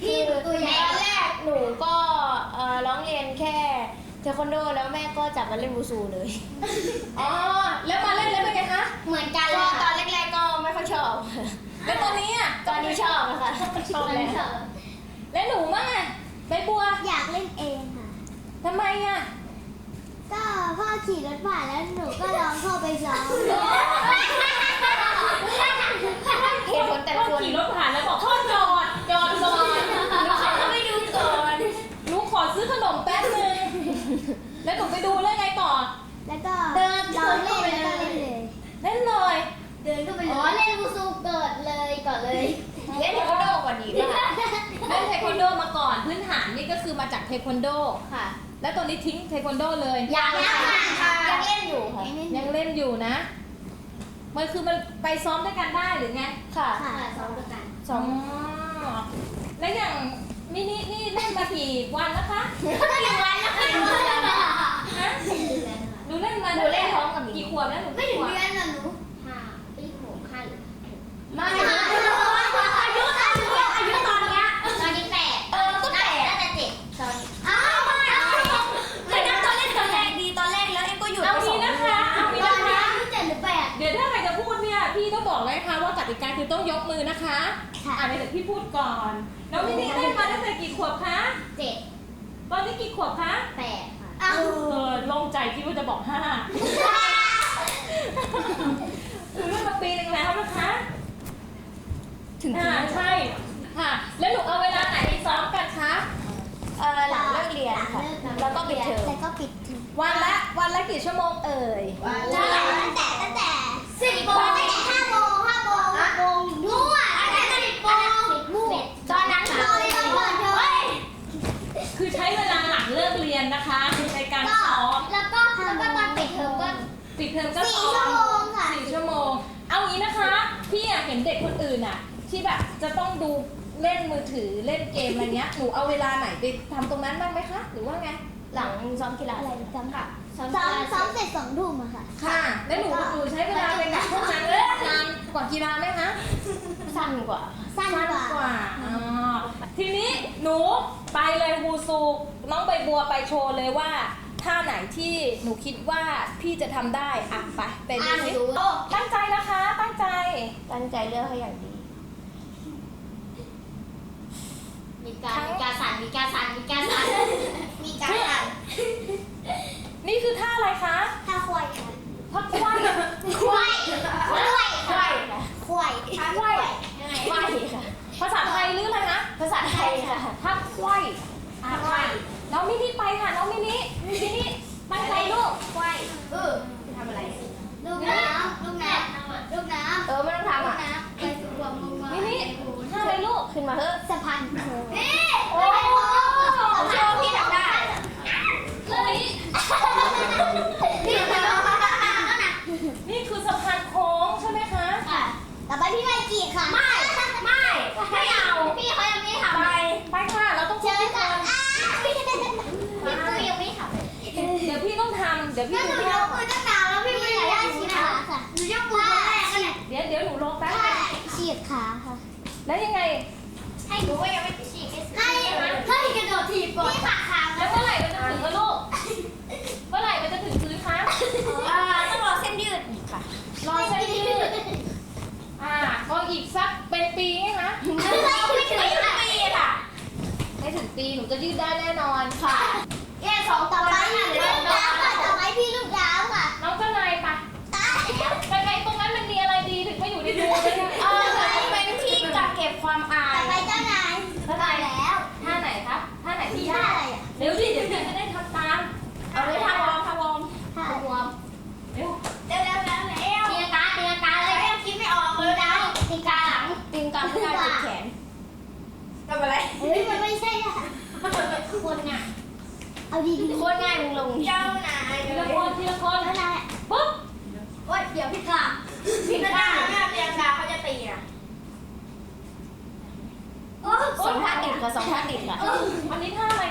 พี่หนูตัวใหญ่ตอนแรกหนูก็เอ่อร้องเรียนแค่เทควันโดแล้วแม่ก็จับมาเล่นบูซูเลย อ๋อ แล้วมาเล่นแล้วเป็นไงคะ เหมือนกันเลก็ยตอค่ะนแรกๆก็ไม่ค่อยชอบ แล้วตอนนี้อะตอนนี้ชอบนะคะชอบเหมืแล้อนวเถอะแล้วหนูมั่งอะใบบัวอยากเล่นเองค่ะ ทำไมอะ ก็พ่อขี่รถผ่านแล้วหนูก็ลองเข้าไปซ้อมเหตุผลแต่ละพ่คอนขี่รถผ่านแล้วบอกพ่อจอดจอดก่อนหนูขอไปดูก่อนหนูขอซื้อขนมแป๊บนึง แล้วหนูไปดูแล้วไงต่อ แล้วก็เดินลองเข้าเล่นไปแล้วเลก็เล่นยเลย เล่นเลย เดินเข้าไปเลยอ๋อเล่นบูซูเกิดเลยก่อนเลยเล่นเทควันโดก่อนดีป่ะเล่นเทควันโดมาก่อนพื้นฐานนี่ก็คือมาจากเทควันโด ค่ะ แล้วตอนนี้ทิ้งเทควันโดเลยยังยังค่ะค่ะยังเล่นอยู่ค่ะยังเล่นอยู่นะ มันคือมันไปซ้อมด้วยกันได้หรือไง ค่ะค่ะซ้อมด้วยกันสองอ๋อแล้วอย่างมินินี่เล่นมากี่วันแล้วคะหนึ่งวันแล้วค่ะฮะ หนูเล่นมาหนูเล่นพร้อมกับหนูกี่ขวบแล้วหนูไม่กี่ถึขงวบเดือนน่ะหนูห้าปีหกห้าหรือไม่อายุอายุอายุอายุตอนเนี้ยตอนนี้แปดเออก็แปดน่าจะเจ็ดตอนอ้าวไม่นับตอนเล่นตอนแรกดีตอนแรกแล้วเอ็มก็หยุดเอาไปสงี้องนะคะเอางี้ตอนนะนี้คะอายุเจ็ดหรือแปดเดี๋ยวถ้าใครจะพูดเนี่ยพี่ต้องบอกเลยนะคะว่ากติกาคือต้องยกมือนะคะค่ะอ่าเดี๋ยวพี่พูดก่อนน้องมินิเล่นมาตั้งแต่กี่ขวบคะเจ็ดตอนนี้กี่ขวบคะแปดค่ะ เออโล่งใจคิดว่าจะบอกห้าคือเล่นมาปีหนึงแล้วนะคะ ถึงอ่าใช่ค่ะแล้วหนูเอาเวลาไหนไปซ้อมกันคะ เออหลังเลิกเรียนค่ะ แล้วก็ปิดเทอมแล้วก็ปิดเทอมวันละวันละกี่ชั่วโมงเอ่ยตั้งแต่ตั้งแต่ตั้งแต่สิบโมงตั้งแต่ห้าโมงห้าโมงห้าโมงมั่วตั้งแต่สิบโมงสิบโมงตอนนั้นค่ะเฮ้ย คือใช้เวลาหลังเลิกเรี ยนนะคะในการก็ซ้อมแล้วก็แล้วก็ตอนปิดเทอมก็ ปิดเทอมก็สี่ซ้อชั่วโมงค่ะ สี่ชั่วโมง เอางี้นะคะพี่อะเห็นเด็กคนอื่นอะที่แบบจะต้องดูเล่นมือถือเล่นเกมอะไรเงี้ยหนูเอาเวลาไหนไปทำตรงนั้นบ้างไหมคะหรือว่าไง หลังซ้อมกีฬาอะไรซ้อมค่ะซ้อมซ้อมเสร็จสองทุ่มอะค่ะ ค่ะแล้วหนูหนูใช้เวลาไปกับพวกนั้นนานกว่ากีฬาไหมคะ สั้นกว่า สั้นสั้นกว่ากว่า อ๋อ ทีนี้หนูไปเลยวูซูน้องใบบัวไปโชว์เลยว่าท่าไหนที่หนูคิดว่าพี่จะทำได้อะไปไปดูอะหนูสิดูโอ้ตั้งใจนะคะ ตั้งใจ ตั้งใจเลือกให้อย่างดี มีการมีการสั่นมีการสั่นมีการสั่นมีการสั่นนี่คือท่าอะไรคะถ้าควายค่ะท่าควายควายควายควายควายควายยังไงไม่ค่ะภาษาไทยหรืออะไรนะ ภาษาไทยค่ะท่าควายอะค่ะน้องมินิไปค่ะ น้องมินิมินิตั้งใจลูกควายเออทำอะไร ลูกน้ำลูกน้ำลูกน้ำเออไม่ต้องลูทำกอะน้ำไปสู่ความมุ่งมั่นมินิท่าอะไรลูกขึ้นมาเถอะสะพานโค้ง นี่ โอ้ ผมโชว์พี่ทำได้ เฮ้ย พี่ทำได้ นี่คือสะพานโค้งใช่ไหมคะ ค่ะ ต่อไปพี่ไมค์กีค่ะ ไม่ไม่ไม่เอาพี่เขายังไม่ทำ ไปไปค่ะ เราต้อง เชิ ช่วย ญ กั ค่ะ น พี่ปุ้ยยังไม่ทำ เดี๋ยวพี่ต้องทำเดี๋ยวพี่ก็หดูนูพี่ยกมือตั้งนานแล้วพี่ไม่อยากได้ชีฉีดขาค่ะหนูยกมือคนแรกก็เนี่ยเดี๋ยวเดี๋ยวหนูลงแป๊บใช่ฉีดขาค่ะ แล้วยังไง ให้หนูก็ยังไม่ฉีกให้ให้กระโดดถีบก่อนที่ขาค้างแล้วเมื่อไหร่มันจะถึงคะลูกเมื่อไหร่มันจะถึงพื้นคะอ่าต้องรอเส้นยืดอีกค่ะ รอเส้นยืด อ่าก็อีกสักเป็นปีไงคะไม่ถึงปีค่ะ ไม่ถึงปีหนูจะยืดได้แน่นอนค่ะแย่สองต่อไปหรือลูกน้ำ คนน่ะ เอาดีๆโคตรง่ายมึงลงเจ้านายทีละคนทีละคนเจ้านายปุ๊บโอ๊ยเดี๋ยวพี่กาพี่กาหน้าเตียงกาเขาจะตีอะสองท่าติดค่ะสองท่าติดค่ะอันนี้ท่าอะไร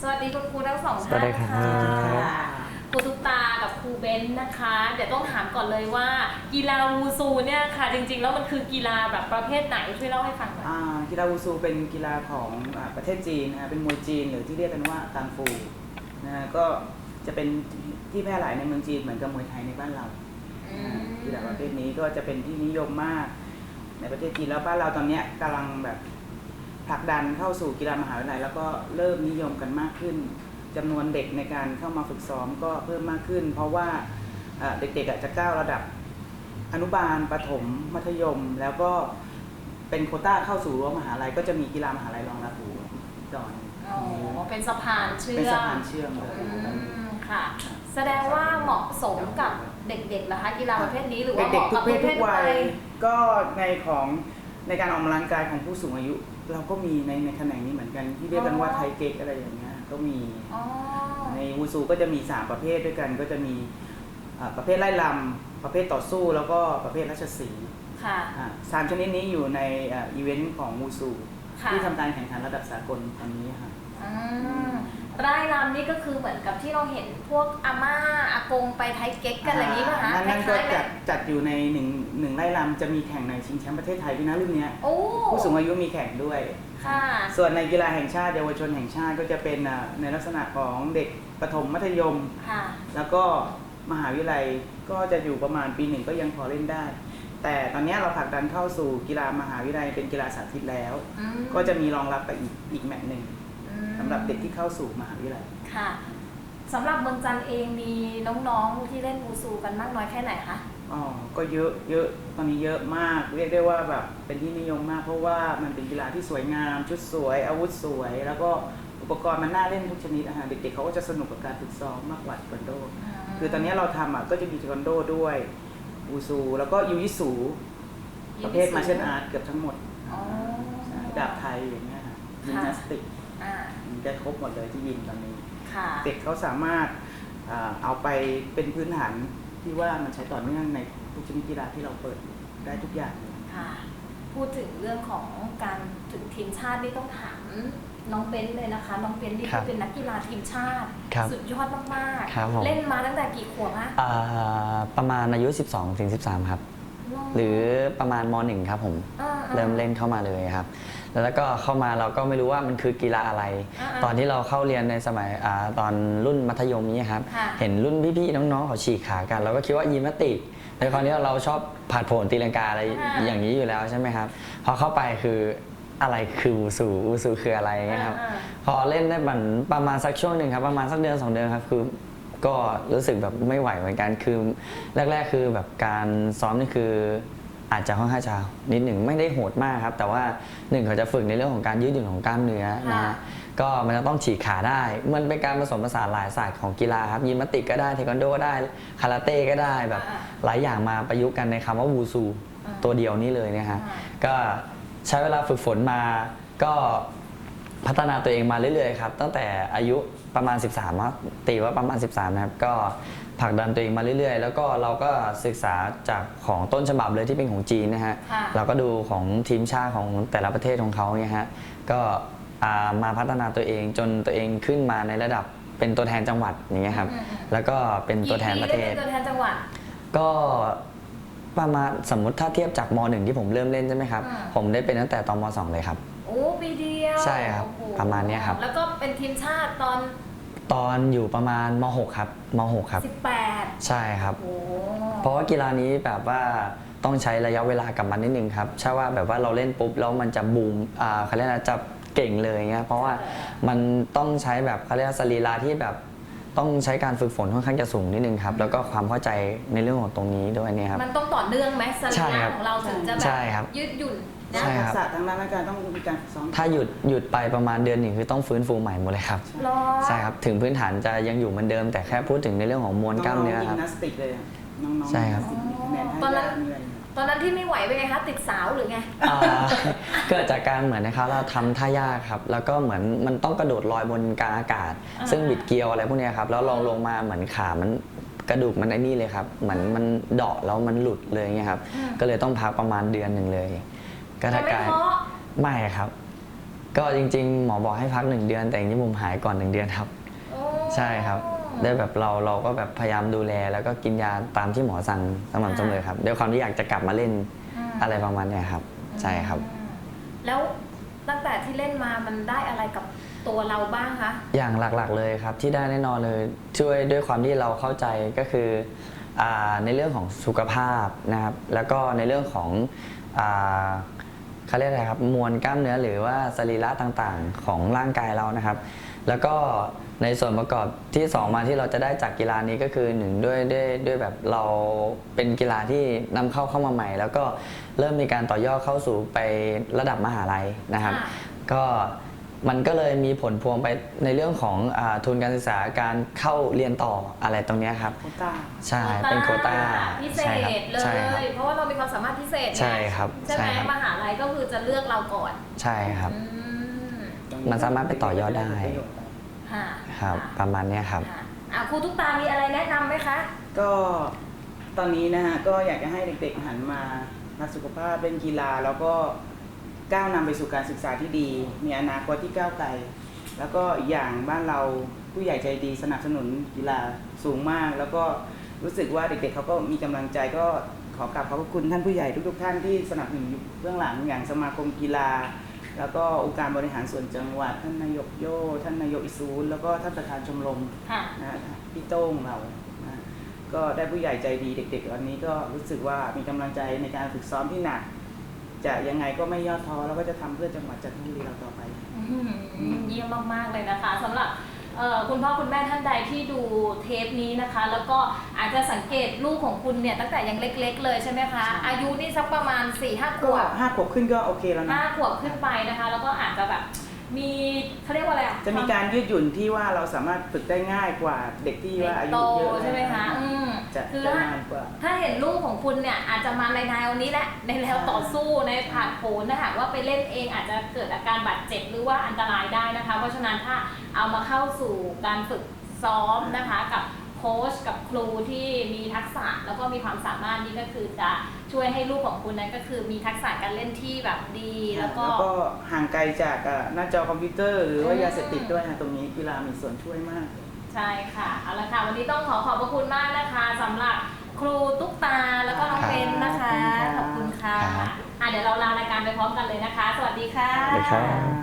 สวัสดีคุณครูทั้งสองสวัท่าสดีนครับ ค่ะครูตุ๊กตากับคครูเบนซ์นะคะ เดี๋ยวต้องถามก่อนเลยว่า กีฬาวูซูเนี่ยค่ะ จริง ๆ แล้วมันคือกีฬาแบบประเภทไหนช่วยเล่าให้ฟังหน่อยอ่ากีฬาวูซูเป็นกีฬาของอาประเทศจีนนะฮะเป็นมวยจีนหรือที่เรียกกันว่ากังฟูนะฮะก็จะเป็นที่แพร่หลายในเมืองจีนเหมือนกับมวยไทยในบ้านเราอืมกีฬาประเภทนี้ก็จะเป็นที่นิยมมาก ในประเทศจีนแล้วบ้านเราตอนเนี้ยกำลังแบบ ผลักดันเข้าสู่กีฬามหาวิทยาลัย แล้วก็เริ่มนิยมกันมากขึ้นจำนวนเด็กในการเข้ามาฝึกซ้อมก็เพิ่มมากขึ้น เพราะว่าเอ่อเด็กๆอะจะก้าวระดับอนุบาลประถมมัธยม แล้วก็เป็นโควต้าเข้าสู่รั้วมหาลัย ก็จะมีกีฬามหาลัยรองรับอยู่ดอนอ๋อเป็นสะพานเชื่อมเป็นสะพานเชื่อมเลยอืมค่ะ แสดงว่าเหมาะสมกับเด็กๆเหรอคะกีฬาประเภทนี้หรือว่าเหเด็กมาะๆทุกับกเพศทุกวัยยก็ในของ ในการออกกำลังกายของผู้สูงอายุ เราก็มีในในแขนงนี้เหมือนกันที่เรียกกันว่าอ๋อไทเก๊กอะไรอย่างเงี้ยก็มีอ๋อในวูซูก็จะมี 3 ประเภทด้วยกัน ก็จะมีอ่าประเภทไล่ลำประเภทต่อสู้แล้วก็ประเภทราชสีห์ค่ะ อ่าสามชนิดนี้อยู่ในอ่าอีเวนต์ของวูซู ค่ะที่ทำการแข่งขันระดับสากลตอนนี้ค่ะ อืม ไร่ลำนี่ก็คือเหมือนกับที่เราเห็นพวกอาม่าอากงไปไทยเก๊กกันอะไรอย่างนี้ป่ะคะนั่นนั่นคก็ล้ายๆไหมจัดจัดอยู่ในหนึ่งหนึ่งไล่ลำจะมีแข่งในชิงแชมป์ประเทศไทยด้วยนะรุ่นเนี้ยโอ้ผู้สูงอายุมีแข่งด้วย ค่ะ ส่วนในกีฬาแห่งชาติเยาวชนแห่งชาติก็จะเป็นอ่าในลักษณะของเด็กประถมมัธยม ค่ะ แล้วก็มหาวิทยาลัยก็จะอยู่ประมาณปีหนึ่งก็ยังพอเล่นได้ แต่ตอนนี้เราผลักดันเข้าสู่กีฬามหาวิทยาลัยเป็นกีฬาสาธิตแล้ว อืมก็จะมีรองรับไปอีกอีกแมตช์หนึ่งอืม สำหรับเด็กที่เข้าสู่มหาวิทยาลัย ค่ะสำหรับเมืองจันทร์เองมีน้องๆที่เล่นวูซูกันมากน้อยแค่ไหนคะ อ๋อ ก็เยอะเยอะตอนนี้เยอะมาก เรียกได้ว่าแบบเป็นที่นิยมมากเพราะว่ามันเป็นกีฬาที่สวยงาม ชุดสวย อาวุธสวย แล้วก็อุปกรณ์มันน่าเล่นทุกชนิดอาหารเด็กๆเขาก็จะสนุกกับการฝึกซ้อมมากกว่าเทควันโด คือตอนนี้เราทำอะก็จะมีเทควันโดด้วยวูซู แล้วก็ยูยิสูประเภทมาเช i อาร์ตเกือบทั้งหมดอ๋อ ใช่ดาบไทยอย่างเงี้ยค่ะยิมนาสติก อ่าจะครบหมดเลยที่ยิมตอนนี้ ค่ะ เด็กเขาสามารถอ่าเอาไปเป็นพื้นฐานที่ว่ามันใช้ต่อเนื่องในทุกชนิดกีฬาที่เราเปิดได้ทุกอย่างเลย ค่ะ พูดถึงเรื่องของการถึงทีมชาตินี่ต้องถามน้องเบนซ์เลยนะคะ น้องเบนซ์นี่ครัคืบอเป็นนักกีฬาทีมชาติ ครับสุดยอดมากครับผมเล่นมาตั้งแต่กี่ขวบคะอ่าประมาณอายุ 12ถึง13 ครับ หรือประมาณม .1 ครับผมอ่าๆเริ่มเล่นเข้ามาเลยครับ แล้วก็เข้ามาเราก็ไม่รู้ว่ามันคือกีฬาอะไรอ่าๆตอนที่เราเข้าเรียนในสมัยอาตอนรุ่นมัธยมนี้ครับค่ะเห็นรุ่นพี่ๆน้องๆเขาฉีกขากัน เราก็คิดว่ายิมนาสติกในความที่เราชอบผาดโผนตีลังกาอะไรอ่าอย่างนี้อยู่แล้วใช่ไหมครับพอเข้าไปคืออะไรคือวูซูวูซูคืออะไรเงี้ยครับอ่าพอเล่นได้มันประมาณสักช่วงหนึ่งครับประมาณสักเดือนสองเดือนครับคือก็รู้สึกแบบไม่ไหวเหมือนกันคือแรก ๆ คือแบบการซ้อมนี่คือ อาจจะค่อนข้างจะนิดหนึ่งไม่ได้โหดมากครับ แต่ว่าหนึ่งเขาจะฝึกในเรื่องของการยืดหยุ่นของกล้ามเนื้อนะค่ะฮะก็มันจะต้องฉีกขาได้ มันเป็นการผสมผสานหลายศาสตร์ของกีฬาครับยิมนาสติกก็ได้เทควันโดก็ได้คาราเต้ก็ได้แบบอ่าหลายอย่างมาประยุกต์กันในคำว่าวูซูอ่าตัวเดียวนี่เลยนะฮะอ่าก็ใช้เวลาฝึกฝนมาก็พัฒนาตัวเองมาเรื่อยๆครับ ตั้งแต่อายุประมาณ 13ครับตีว่าประมาณ 13 นะครับ ก็ ผลักดันตัวเองมาเรื่อยๆ แล้วก็เราก็ศึกษาจากของต้นฉบับเลยที่เป็นของจีนนะฮะค่ะ เราก็ดูของทีมชาติของแต่ละประเทศของเขาเนี่ยฮะก็อ่ามาพัฒนาตัวเองจนตัวเองขึ้นมาในระดับเป็นตัวแทนจังหวัดอย่างเงี้ยครับอืมอืมแล้วก็เป็นตัวแทนประเทศกี่ปีได้เป็นตัวแทนจังหวัด ก็ประมาณสมมุติถ้าเทียบจากม .1 ที่ผมเริ่มเล่นใช่ไหมครับ อ่า ผมได้เป็นตั้งแต่ตอนม .2 เลยครับ โอ้ปีเดียวใช่ครับโอ้โหประมาณเนี้ยครับ แล้วก็เป็นทีมชาติตอน ตอนอยู่ประมาณม .6 ครับม .6 ครับ 18ใช่ครับ โอ้เพราะว่ากีฬานี้แบบว่าต้องใช้ระยะเวลากับมันนิดนึงครับใช่ว่าแบบว่าเราเล่นปุ๊บแล้วมันจะบูมอ่าเขาเรียกอะไรจะเก่งเลยเงี้ยเพราะว่ามันต้องใช้แบบเขาเรียกว่าสรีระที่แบบต้องใช้การฝึกฝนค่อนข้างจะสูงนิดนึงครับ แล้วก็ความเข้าใจในเรื่องของตรงนี้ด้วยเนี่ยครับ มันต้องต่อเนื่องไหมสรีใช่ครัระบของเราถึงจะแบใช่บครับยืดหยุ่น นะใช่ทัครักบษะทางด้านร่างกายต้องมีการฝึกซ้อม ถ้าหยุดหยุดไปประมาณเดือนหนึ่งคือต้องฟื้นฟูใหม่หมดเลยครับรอใช่ครับ ถึงพื้นฐานจะยังอยู่เหมือนเดิม แต่แค่พูดถึงในเรื่องของมวลกล้ามเนื้อน้องๆยิครับมนาสติกเลยอะน้องๆใช่ครับ ยิมนาสติกมีคะแนนให้ตอนนั้นยากมีอะไรตอนนั้นที่ไม่ไหวเป็นไงคะติดสาวหรือไง อ่าเกิดจากการเหมือนนะครับเราทำท่ายากครับ แล้วก็เหมือนมันต้องกระโดดลอยบนกลางอากาศ อ่า ซึ่งบิดเกลียวอะไรพวกเนี้ยครับ แล้วลองลงมาเหมือนขามันกระดูกมันไอ้นี่เลยครับ เหมือนมันเดาะแล้วมันหลุดเลยเงี้ยครับ ก็เลยต้องพักประมาณเดือนหนึ่งเลย ก็จะถ้าไม่การเพราะไม่ครับ ก็จริง ๆ หมอบอกให้พักหนึ่งเดือน แต่จริงๆผมหายก่อนหนึ่งเดือนครับโอ้ใช่ครับด้วยแบบเราเราก็แบบพยายามดูแล แล้วก็กินยาตามที่หมอสั่งสม่ำเสมอครับด้วยความที่อยากจะกลับมาเล่นอืมอะไรประมาณเนี้ยครับ ใช่ครับอืมแล้วตั้งแต่ที่เล่นมามันได้อะไรกับตัวเราบ้างคะอย่างหลักๆเลยครับที่ได้แน่นอนเลยช่วยด้วยความที่เราเข้าใจก็คืออาในเรื่องของสุขภาพนะครับ แล้วก็ในเรื่องของอา เขาเรียกอะไรครับมวลกล้ามเนื้อหรือว่าสรีระต่างๆ ของร่างกายเรานะครับ แล้วก็ในส่วนประกอบที่สองมาที่เราจะได้จากกีฬานี้ก็คือหนึ่งด้วยด้วยด้วยแบบเราเป็นกีฬาที่นำเข้าเข้ามาใหม่ แล้วก็เริ่มมีการต่อยอดเข้าสู่ไประดับมหาลัยนะครับค่ะก็ มันก็เลยมีผลพวงไปในเรื่องของอาทุนการศึกษาการเข้าเรียนต่ออะไรตรงเนี้ยครับโควต้าใช่เป็นโควต้าพิเศใช่ครับษเลใช่ครับยเพราะว่าเรามีความสามารถพิเศษไงใช่ครับใช่ไหมใช่ครับมหาลัยก็คือจะเลือกเราก่อน ใช่ครับอืมมันสามารถไปต่อยอดได้ค่ะครับค่ะประมาณเนี้ยครับค่ะอะครูทุกตามีอะไรแนะนำไหมคะ ก็ตอนนี้นะฮะก็อยากจะให้เด็กๆหันมารักสุขภาพเล่นกีฬาแล้วก็ ก้าวนำไปสู่การศึกษาที่ดี มีอนาคตที่ก้าวไกล แล้วก็อีกอย่างบ้านเราผู้ใหญ่ใจดีสนับสนุนกีฬาสูงมาก แล้วก็รู้สึกว่าเด็กๆเขาก็มีกำลังใจก็ขอกราบขอบพระคุณท่านผู้ใหญ่ทุกๆท่านที่สนับสนุนเบื้องหลังอย่างสมาคมกีฬา แล้วก็องค์การบริหารส่วนจังหวัด ท่านนายกโยท่านนายกอิซูลแล้วก็ท่านประธานชมรมนะพี่โต้งเรานะก็ได้ผู้ใหญ่ใจดีเด็กๆวันนี้ก็รู้สึกว่ามีกำลังใจในการฝึกซ้อมที่หนัก จะยังไงก็ไม่ย่อท้อแล้วก็จะทำเพื่อจังหวัดจันทบุรีเราต่อไปอืมเยี่ยมมากๆเลยนะคะสำหรับเอ่อคุณพ่อคุณแม่ท่านใดที่ดูเทปนี้นะคะ แล้วก็อาจจะสังเกตลูกของคุณเนี่ยตั้งแต่ยังเล็ก ๆ เลยใช่ไหมคะอายุนี่สักประมาณ4ี่ห้าขก็วบห้าขวบขึ้นก็โอเคแล้วนะห้าขวบขึ้นไปนะคะ แล้วก็อาจจะแบบ มีเขาเรียกว่าอะไรอจะมีการยืดหยุ่นที่ว่าเราสามารถฝึกได้ง่ายกว่าเด็กที่ว่าอายุโตเยอะใช่ไหมคะ อืมจะคือจะถ้านานกว่า ถ้าเห็นลูกของคุณเนี่ย อาจจะมาในแนวนี้แหละ ในแนวต่อสู้ในผ่านโผนถ้าหากว่าไปเล่นเองอาจจะเกิดอาการบาดเจ็บหรือว่าอันตรายได้นะคะ เพราะฉะนั้นถ้าเอามาเข้าสู่การฝึกซ้อมนะคะกับ โค้ชกับครูที่มีทักษะแล้วก็มีความสามารถนี่ก็คือจะช่วยให้ลูกของคุณนั้นก็คือมีทักษะการเล่นที่แบบดีแล้วก็ห่างไกลจากอะหน้าจอคอมพิวเตอร์หรือว่าอืม ยาเสพติดด้วยนะตรงนี้กีฬามีส่วนช่วยมาก ใช่ค่ะเอาละค่ะวันนี้ต้องขอขอบพระคุณมากนะคะสำหรับครูตุ๊กตาแล้วก็น้องเบนนะคะขอบคุณค่ะครับอะเดี๋ยวเราลารายการไปพร้อมกันเลยนะคะ สวัสดีค่ะ สวัสดีครับ